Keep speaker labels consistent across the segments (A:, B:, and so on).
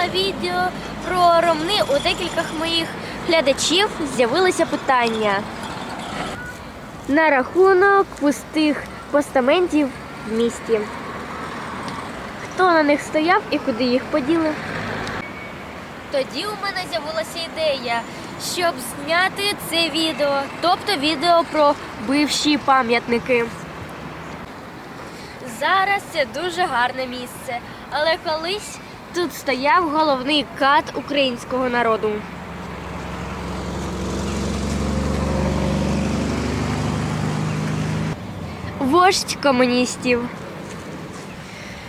A: знімала відео про ромни, у декількох моїх глядачів з'явилося питання на рахунок пустих постаментів в місті. Хто на них стояв і куди їх поділи? Тоді у мене з'явилася ідея, щоб зняти це відео, тобто відео про бивші пам'ятники. Зараз це дуже гарне місце, але колись тут стояв головний кат українського народу. Вождь комуністів.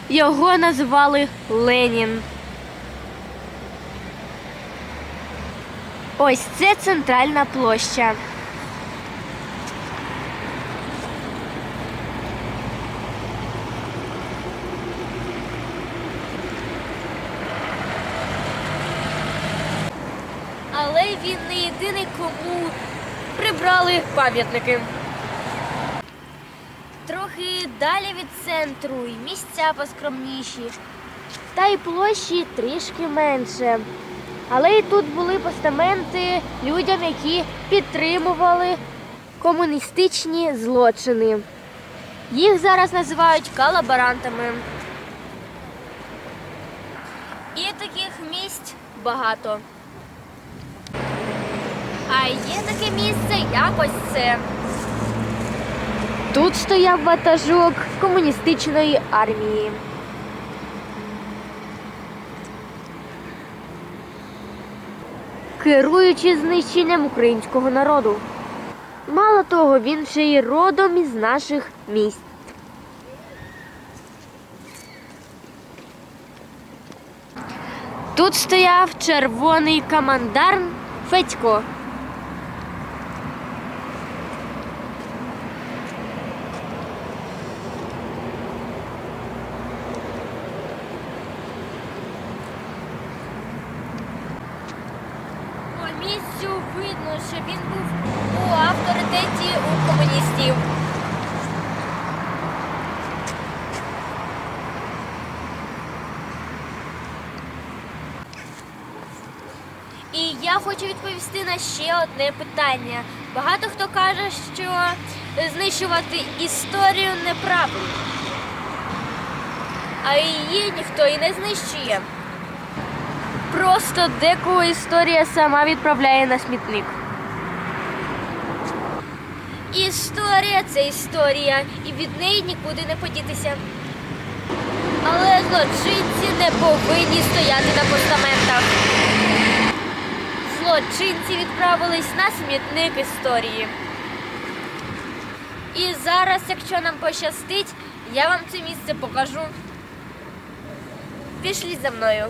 A: Його назвали Ленін. Ось це центральна площа. Але він не єдиний, кому прибрали пам'ятники. Трохи далі від центру і місця поскромніші, та й площі трішки менше. Але і тут були постаменти людям, які підтримували комуністичні злочини. Їх зараз називають колаборантами. І таких місць багато. А є таке місце, як ось це. Тут стояв ватажок комуністичної армії. Керуючи знищенням українського народу. Мало того, він ще й родом із наших місць. Тут стояв червоний командарм Федько. Місцю видно, що він був у авторитеті у комуністів. І я хочу відповісти на ще одне питання. Багато хто каже, що знищувати історію неправильно, а її ніхто і не знищує. Просто декого історія сама відправляє на смітник. Історія це історія, і від неї нікуди не подітися. Але злочинці не повинні стояти на постаментах. Злочинці відправились на смітник історії. І зараз, якщо нам пощастить, я вам це місце покажу. Пішліть за мною.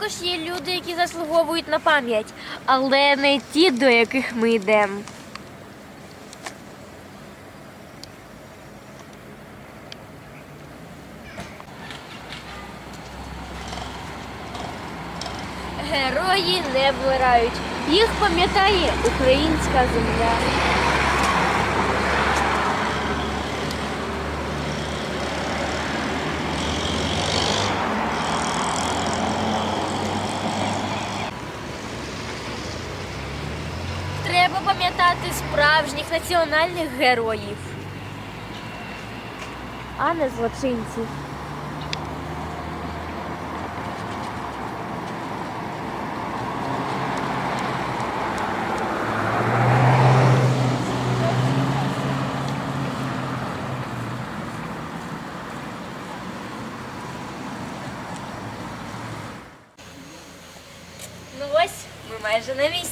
A: Також є люди, які заслуговують на пам'ять, але не ті, до яких ми йдемо. Герої не вмирають. Їх пам'ятає українська земля. Пам'ятати справжніх національних героїв, а не злочинців. Ну ось, ми майже на місці.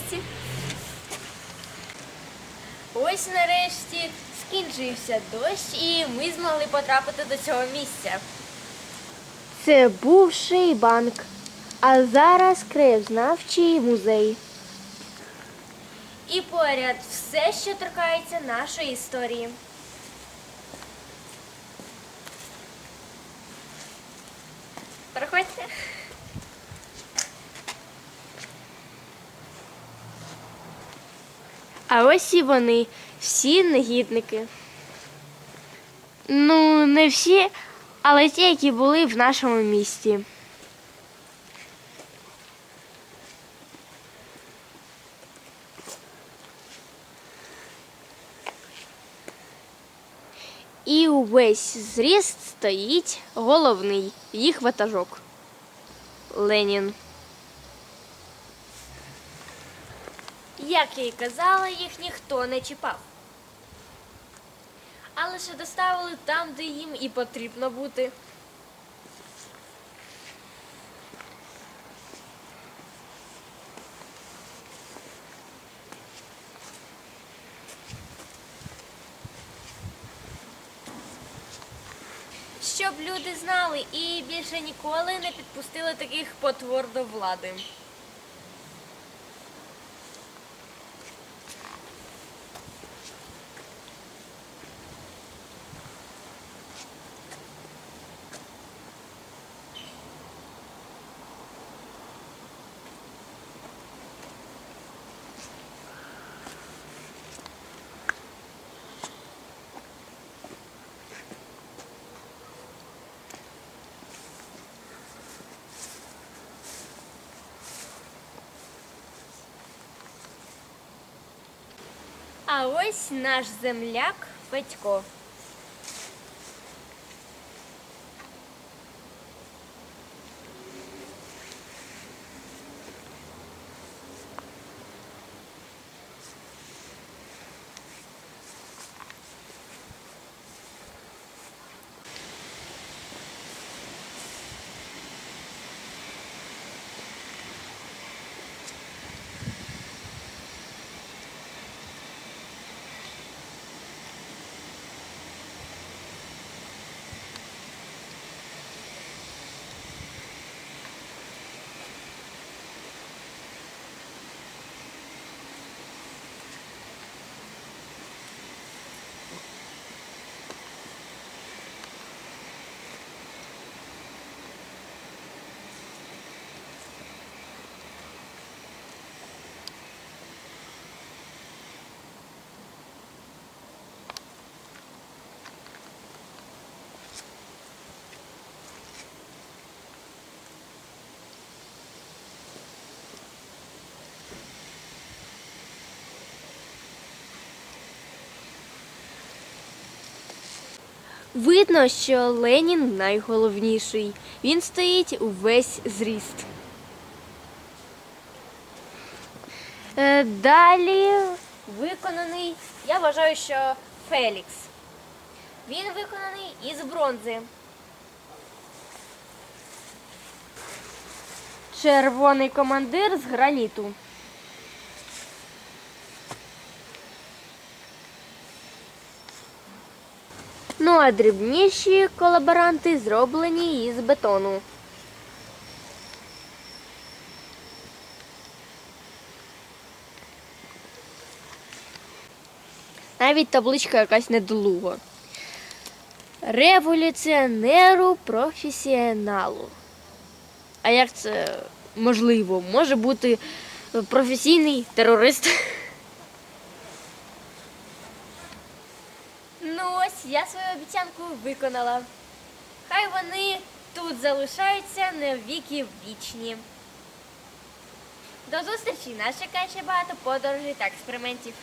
A: Ось нарешті скінчився дощ, і ми змогли потрапити до цього місця. Це бувший банк, а зараз краєзнавчий музей. І поряд все, що торкається нашої історії. А ось і вони, всі негідники. Ну, не всі, але ті, які були в нашому місті. І увесь зріст стоїть головний їх ватажок. Ленін. Як я й казала, їх ніхто не чіпав. А лише доставили там, де їм і потрібно бути. Щоб люди знали і більше ніколи не підпустили таких потвор до влади. А ось наш земляк Федько. Видно, що Ленін найголовніший. Він стоїть увесь зріст. Е, Далі виконаний, я вважаю, що Фелікс. Він виконаний із бронзи. Червоний командир з граніту. Ну а дрібніші колаборанти зроблені із бетону. Навіть табличка якась недолуга. Революціонеру професіоналу. А як це можливо? Може бути професійний терорист. Ну ось я свою обіцянку виконала. Хай вони тут залишаються на віки вічні. До зустрічі! Нас чекає багато подорожей та експериментів.